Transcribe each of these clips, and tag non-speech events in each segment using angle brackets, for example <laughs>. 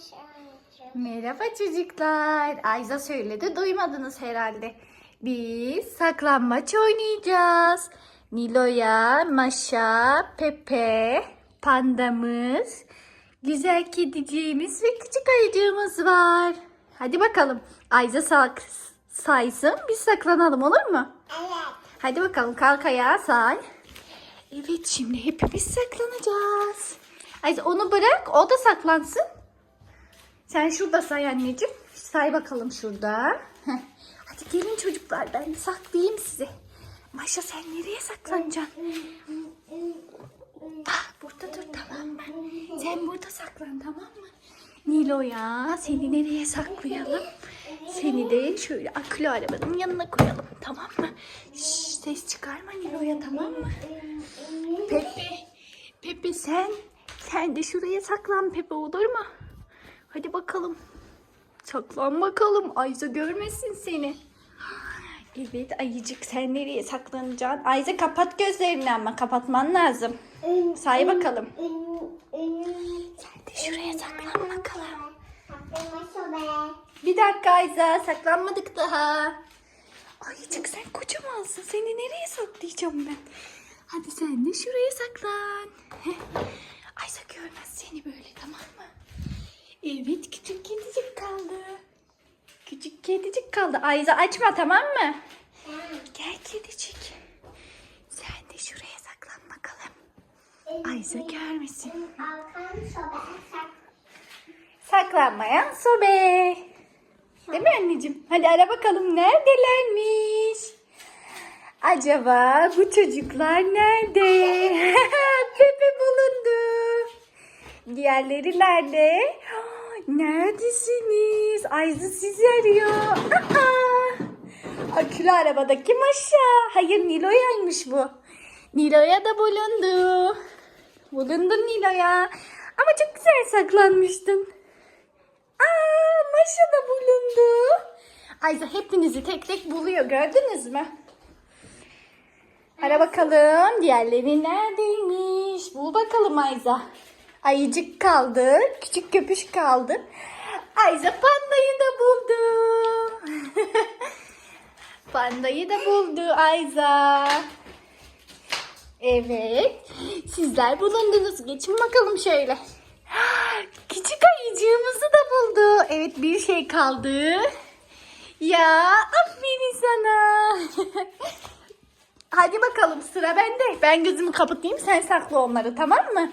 Maşallah. Merhaba çocuklar. Ayza söyledi duymadınız herhalde. Biz saklambaç oynayacağız. Nilo'ya, Maşa, Pepe, pandamız, güzel kediciğimiz ve küçük ayıcığımız var. Hadi bakalım. Ayza sak saysın biz saklanalım olur mu? Evet. Hadi bakalım kalk ayağa say. Evet şimdi hepimiz saklanacağız. Ayza onu bırak o da saklansın. Sen şurada say anneciğim. Say bakalım şurada. Hadi gelin çocuklar ben saklayayım sizi. Maşa sen nereye saklanacaksın? Ah, burada dur tamam mı? Sen burada saklan tamam mı? Nilo ya seni nereye saklayalım? Seni de şöyle akülü arabanın yanına koyalım tamam mı? Şş, ses çıkarma Nilo'ya tamam mı? Pepe, Pepe sen, sen de şuraya saklan Pepe olur mu? Hadi bakalım. Saklan bakalım. Ayza görmesin seni. Evet ayıcık sen nereye saklanacaksın? Ayza kapat gözlerini ama kapatman lazım. Say bakalım. Sen de şuraya saklan bakalım. Bir dakika Ayza saklanmadık daha. Ayıcık sen kocamansın. Seni nereye saklayacağım ben? Hadi sen de şuraya saklan. Heh. Ayza görmez seni böyle tamam mı? Evet küçük kedicik kaldı. Küçük kedicik kaldı. Ayza açma tamam mı? Gel kedicik. Sen de şuraya saklan bakalım. Ayza görmesin. Saklanmayan sobe. Değil mi anneciğim? Hadi ara bakalım neredelermiş? Acaba bu çocuklar nerede? <laughs> Pepe bulundu. Diğerleri nerede? Neredesiniz? Ayza sizi arıyor. <laughs> Akülü arabadaki Maşa. Hayır Nilo'yaymış bu. Nilo'ya da bulundu. Bulundun Nilo'ya. Ama çok güzel saklanmıştın. Aa, Maşa da bulundu. Ayza hepinizi tek tek buluyor gördünüz mü? Ara bakalım diğerleri neredeymiş? Bul bakalım Ayza. Ayıcık kaldı. Küçük köpüş kaldı. Ayza pandayı da buldu. <laughs> pandayı da buldu Ayza. Evet. Sizler bulundunuz. Geçin bakalım şöyle. <gasps> Küçük ayıcığımızı da buldu. Evet bir şey kaldı. Ya aferin sana. <laughs> Hadi bakalım sıra bende. Ben gözümü kapatayım sen sakla onları tamam mı?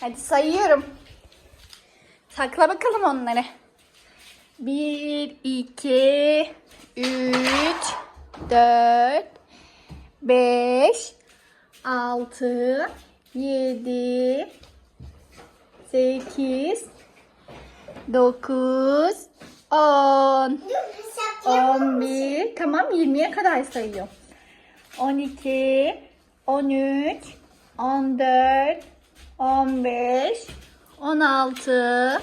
Hadi sayıyorum. Sakla bakalım onları. Bir, iki, üç, dört, beş, altı, yedi, sekiz, dokuz, on. 11. Tamam 20'ye kadar sayıyorum. 12, 13, 14, 15, 16,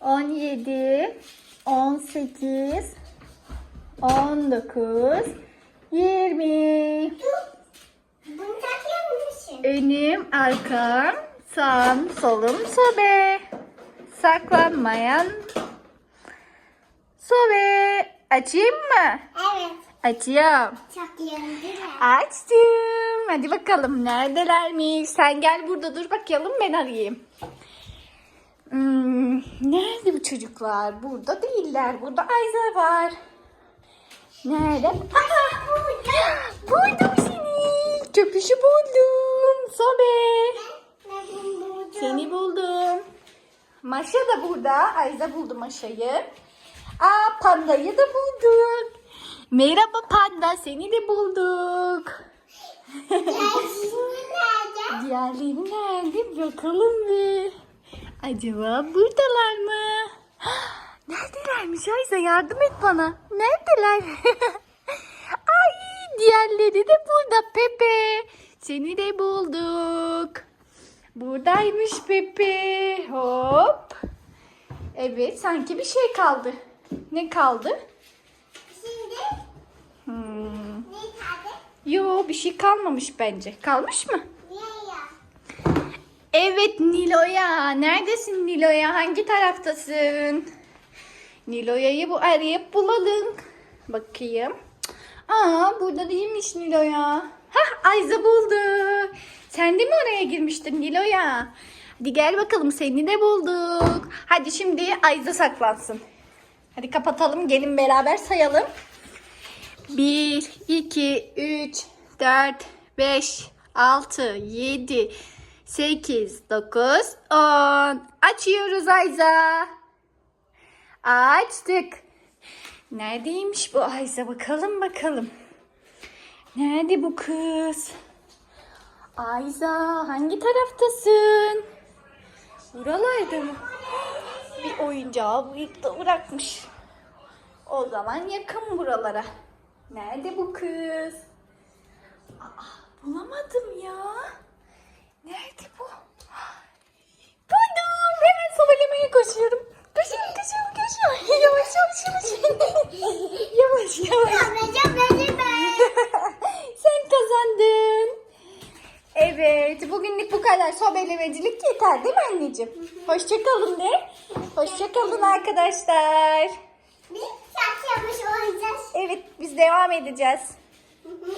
17, 18, 19, 20. Önüm, arkam, sağım, solum, sobe. Saklanmayan sobe. Açayım mı? Evet. Açıyorum. Açtım. Hadi bakalım neredelermiş. Sen gel burada dur bakalım ben arayayım. Hmm, nerede bu çocuklar? Burada değiller. Burada Ayza var. Nerede? Aha! Buldum seni. Köpüşü buldum. Sobe. Seni buldum. Maşa da burada. Ayza buldu Maşa'yı. Aa pandayı da bulduk. Merhaba panda seni de bulduk. Diğerleri nerede bakalım bir. Acaba buradalar mı? <gasps> Neredelermiş Ayza yardım et bana. Neredeler? <laughs> Ay diğerleri de burada Pepe. Seni de bulduk. Buradaymış Pepe. Hop. Evet sanki bir şey kaldı. Ne kaldı? Hmm. Yo bir şey kalmamış bence. Kalmış mı? Evet Nilo'ya. Neredesin Nilo'ya? Hangi taraftasın? Nilo'ya'yı bu arayıp bulalım. Bakayım. Aa burada değilmiş Nilo'ya. Hah Ayza buldu. Sen de mi oraya girmiştin Nilo'ya? Hadi gel bakalım seni de bulduk. Hadi şimdi Ayza saklansın. Hadi kapatalım gelin beraber sayalım. 1, 2, 3, 4, 5, 6, 7, 8, 9, 10. Açıyoruz Ayza. Açtık. Neredeymiş bu Ayza? Bakalım bakalım. Nerede bu kız? Ayza hangi taraftasın? Buralarda mı? Bir oyuncağı bıyıkta bırakmış. O zaman yakın buralara. Nerede bu kız? Aa, bulamadım ya. Nerede bu? Buldum. Hemen sobelemeye koşuyorum. Koşuyorum, koşuyorum, koşuyorum. <laughs> Yavaş, yavaş, yavaş. <laughs> yavaş, yavaş. <laughs> Sen kazandın. Evet, bugünlük bu kadar sobelemecilik yeter değil mi anneciğim? Hoşçakalın de. Hoşçakalın arkadaşlar. Bir saç yapmış olacağız. Evet, biz devam edeceğiz. Hı <laughs> hı.